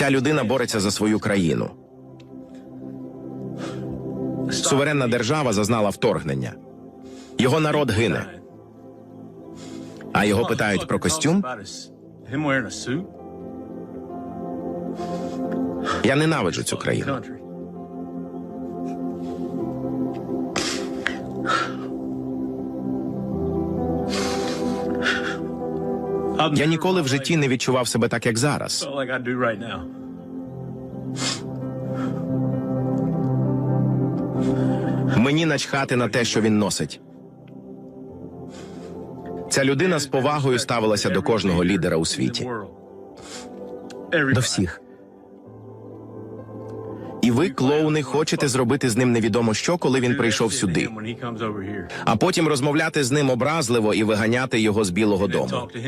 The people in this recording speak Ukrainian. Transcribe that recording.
Ця людина бореться за свою країну. Суверенна держава зазнала вторгнення. Його народ гине. А його питають про костюм. Я ненавиджу цю країну. Я ніколи в житті не відчував себе так, як зараз. Мені начхати на те, що він носить. Ця людина з повагою ставилася до кожного лідера у світі. До всіх. І ви, клоуни, хочете зробити з ним невідомо що, коли він прийшов сюди, а потім розмовляти з ним образливо і виганяти його з Білого дому.